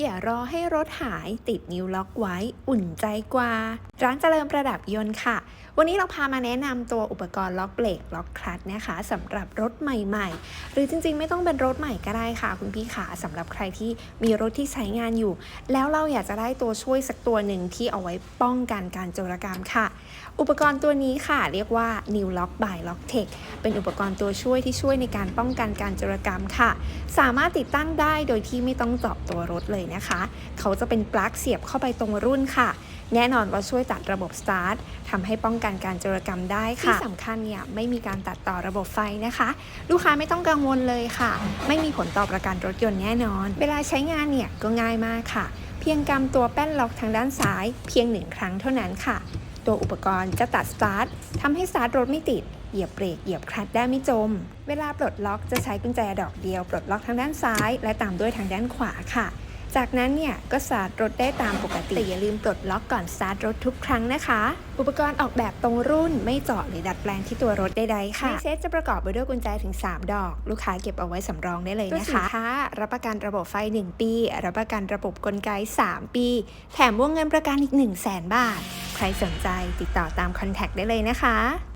อย่ารอให้รถหายติดนิ้วล็อกไว้อุ่นใจกว่า ร้านเจริญประดับยนต์ค่ะ วันนี้เราพามาแนะนำตัวอุปกรณ์ล็อกเบรกล็อกคลัตช์นะคะสำหรับรถใหม่ๆ หรือจริงๆ ไม่ต้องเป็นรถใหม่ก็ได้ค่ะ คุณพี่ขาสำหรับใครที่มีรถที่ใช้งานอยู่ แล้วเราอยากจะได้ตัวช่วยสักตัวหนึ่งที่เอาไว้ป้องกันการโจรกรรมค่ะ อุปกรณ์ตัวนี้ค่ะ เรียกว่า New Lock by Locktech เป็นอุปกรณ์ตัวช่วยที่ช่วยในการป้องกันการโจรกรรมค่ะ สามารถติดตั้งได้โดยที่ไม่ต้องเจาะตัวรถเลยนะคะ เขาจะเป็นปลั๊กเสียบเข้าไปตรงรุ่นค่ะ แน่นอนว่าช่วยตัดระบบสตาร์ททำให้ป้องกันการโจรกรรมได้ค่ะ ที่สำคัญเนี่ยไม่มีการตัดต่อระบบไฟนะคะ ลูกค้าไม่ต้องกังวลเลยค่ะ ไม่มีผลต่อประกันรถยนต์แน่นอน เวลาใช้งานเนี่ยก็ง่ายมากค่ะ เพียงกำตัวแป้นล็อกทางด้านซ้าย เพียงหนึ่งครั้งเท่านั้นค่ะตัวอุปกรณ์จะตัดสตาร์ททำให้สตาร์ทรถไม่ติด เหยียบเบรก เหยียบคลัตช์ได้ไม่จม เวลาปลดล็อกจะใช้กุญแจดอกเดียว ปลดล็อกทางด้านซ้าย และตามด้วยทางด้านขวาค่ะ จากนั้นเนี่ยก็สตาร์ทรถได้ตามปกติแต่อย่าลืมปลดล็อกก่อนสตาร์ทรถทุกครั้งนะคะ อุปกรณ์ออกแบบตรงรุ่นไม่เจาะหรือดัดแปลงที่ตัวรถใดๆค่ะในเซตจะประกอบไปด้วยกุญแจถึง 3 ดอก ลูกค้าเก็บเอาไว้สำรองได้เลยนะคะสินค้ารับประกันระบบไฟ 1 ปี รับประกันระบบกลไก 3 ปี แถมวงเงินประกันอีก 1 0 0 0 0แสนบาท ใครสนใจติดต่อตามคอนแทคได้เลยนะคะ